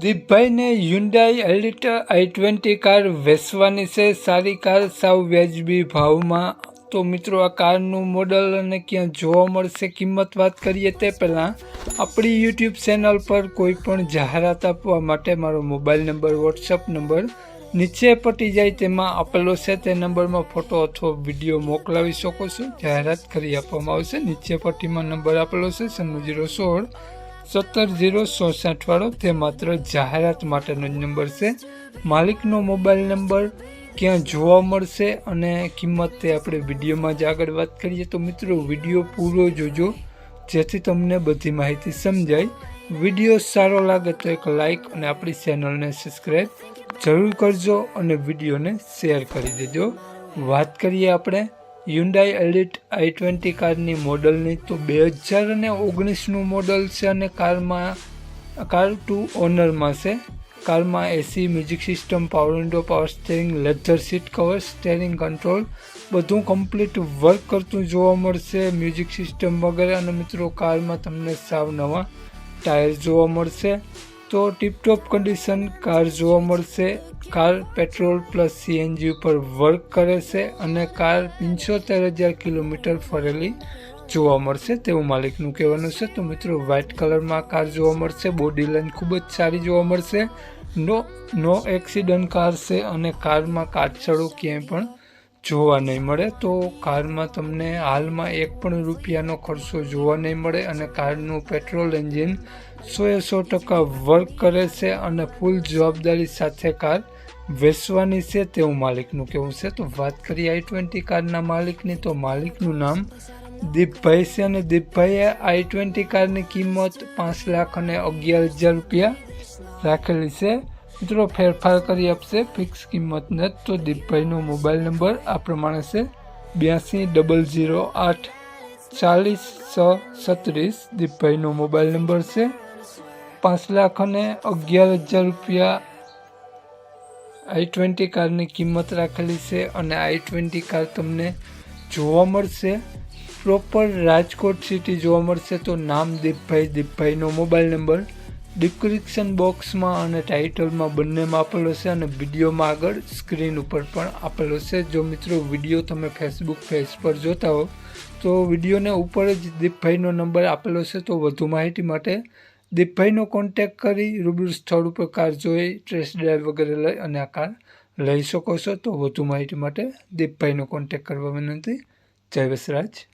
દીપભાઈને Hyundai elite i twenty car વેચવાની છે. સારી કાર, સાવ વ્યાજબી ભાવમાં. તો મિત્રો, આ કારનું મોડલ અને ક્યાં જોવા મળશે, કિંમત વાત કરીએ તે પહેલાં. આપણી યુટ્યુબ ચેનલ પર કોઈ પણ જાહેરાત આપવા માટે મારો મોબાઈલ નંબર વોટ્સઅપ નંબર નીચે પટી જાય તેમાં આપેલો છે. તે નંબરમાં ફોટો અથવા વીડિયો મોકલાવી શકો છો. જાહેરાત કરી આપવામાં આવશે. નીચે પટ્ટીમાં નંબર આપેલો છે. સન્નુ જીરો સોળ સત્તર ઝીરો ચોસઠવાળો તે માત્ર જાહેરાત માટેનો જ નંબર છે. માલિકનો મોબાઈલ નંબર ક્યાં જોવા મળશે અને કિંમત તે આપણે વિડીયોમાં જ આગળ વાત કરીએ તો મિત્રો, વીડિયો પૂરો જોજો. જેથી તમને બધી માહિતી સમજાય. વીડિયો સારો લાગે તો એક લાઈક અને આપણી ચેનલને સબસ્ક્રાઈબ જરૂર કરજો અને વિડીયોને શેર કરી દેજો. વાત કરીએ આપણે યુન્ડાઈ એલિટ આઈ ટ્વેન્ટી કારની મોડલની તો બે હજાર અને ઓગણીસનું મોડલ છે અને કારમાં, કાર ટુ ઓનરમાં છે. કારમાં AC music system power window power steering leather seat cover steering control બધું કમ્પ્લીટ વર્ક કરતું જોવા મળશે. મ્યુઝિક સિસ્ટમ વગેરે અને મિત્રો, કારમાં તમને સાવ નવા ટાયર જોવા મળશે. તો ટીપટોપ કન્ડિશન કાર જોવા મળશે. કાર પેટ્રોલ પ્લસ સીએનજી ઉપર વર્ક કરે છે અને કાર પંચોતેર હજાર કિલોમીટર ફરેલી જોવા મળશે તેવું માલિકનું કહેવાનું છે. તો મિત્રો વ્હાઇટ કલરમાં કાર જોવા મળશે. બોડી લાઇન ખૂબ જ સારી જોવા મળશે. નો નો એક્સિડન્ટ કાર છે અને કારમાં કાચળો ક્યાંય પણ જોવા નહીં મળે, તો કારમાં તમને હાલમાં એક પણ રૂપિયાનો ખર્ચો જોવા નહીં મળે અને કારનું પેટ્રોલ એન્જિન સો એ સો ટકા વર્ક કરે છે અને ફૂલ જવાબદારી સાથે કાર વેચવાની છે તેવું માલિકનું કહેવું છે. તો વાત કરીએ આઈ ટ્વેન્ટી કારના માલિકની, તો માલિકનું નામ દીપભાઈ છે અને દીપભાઈએ આઈ ટ્વેન્ટી કારની કિંમત પાંચ લાખ અને અગિયાર હજાર રૂપિયા રાખેલી છે. મિત્રો, ફેરફાર કરી આપશે. ફિક્સ કિંમત નથી તો દીપભાઈનો મોબાઈલ નંબર આ પ્રમાણે છે. બ્યાસી ડબલ ઝીરો આઠ, ચાલીસ, છ, સત્રીસ દીપભાઈનો મોબાઈલ નંબર છે. પાંચ લાખ અને અગિયાર હજાર રૂપિયા આઈ ટ્વેન્ટી કારની કિંમત રાખેલી છે અને આઈ ટ્વેન્ટી કાર તમને જોવા મળશે. પ્રોપર રાજકોટ સિટી જોવા મળશે તો નામ દીપભાઈ દીપભાઈનો મોબાઈલ નંબર ડિસ્ક્રિપ્શન બોક્સમાં અને ટાઇટલમાં બંનેમાં આપેલો છે અને વિડીયોમાં આગળ સ્ક્રીન ઉપર પણ આપેલો છે. જો મિત્રો વીડિયો તમે ફેસબુક પેજ પર જોતા હો, તો વિડીયોને ઉપર જ દીપભાઈનો નંબર આપેલો છે. તો વધુ માહિતી માટે દીપભાઈનો કોન્ટેક કરી રૂબરૂ સ્થળ ઉપર કાર જોઈ ટ્રેસ ડ્રાઈવ વગેરે લઈ અને આ કાર લઈ શકો છો. તો વધુ માહિતી માટે દીપભાઈનો કોન્ટેક કરવા વિનંતી. જય વસરાજ.